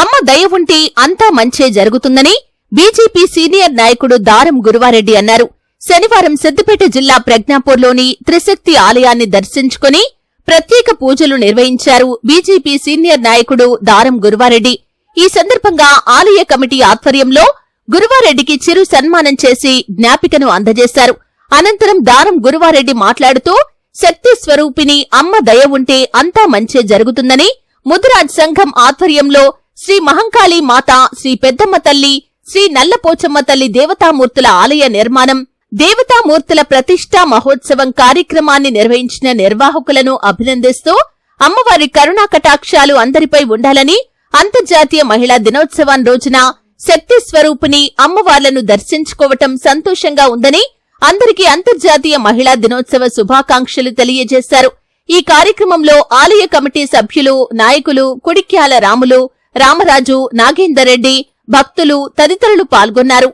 అమ్మ దయ ఉంటే అంతా మంచే జరుగుతుందని బీజేపీ సీనియర్ నాయకుడు దారం గురువారెడ్డి అన్నారు. శనివారం సిద్దిపేట జిల్లా ప్రజ్ఞాపూర్లోని త్రిశక్తి ఆలయాన్ని దర్శించుకుని ప్రత్యేక పూజలు నిర్వహించారు బీజేపీ సీనియర్ నాయకుడు దారం గురువారెడ్డి. ఈ సందర్భంగా ఆలయ కమిటీ ఆధ్వర్యంలో గురువారెడ్డికి చిరు సన్మానం చేసి జ్ఞాపికను అందజేశారు. అనంతరం దారం గురువారెడ్డి మాట్లాడుతూ శక్తి స్వరూపిణి అమ్మ దయ ఉంటే అంతా మంచే జరుగుతుందని ముదురాజ్ సంఘం ఆధ్వర్యంలో శ్రీ మహంకాళి మాత శ్రీ పెద్దమ్మ తల్లి శ్రీ నల్లపోచమ్మ తల్లి దేవతామూర్తుల ఆలయ నిర్మాణం దేవతామూర్తుల ప్రతిష్టా మహోత్సవం కార్యక్రమాన్ని నిర్వహించిన నిర్వాహకులను అభినందిస్తూ అమ్మవారి కరుణా కటాక్షాలు అందరిపై ఉండాలని అంతర్జాతీయ మహిళా దినోత్సవం రోజున శక్తి స్వరూపిణి అమ్మవార్లను దర్శించుకోవటం సంతోషంగా ఉందని అందరికీ అంతర్జాతీయ మహిళా దినోత్సవ శుభాకాంక్షలు తెలియజేశారు. ఈ కార్యక్రమంలో ఆలయ కమిటీ సభ్యులు నాయకులు కుడిక్యాల రాములు రామరాజు నాగేందర్ రెడ్డి భక్తులు తదితరులు పాల్గొన్నారు.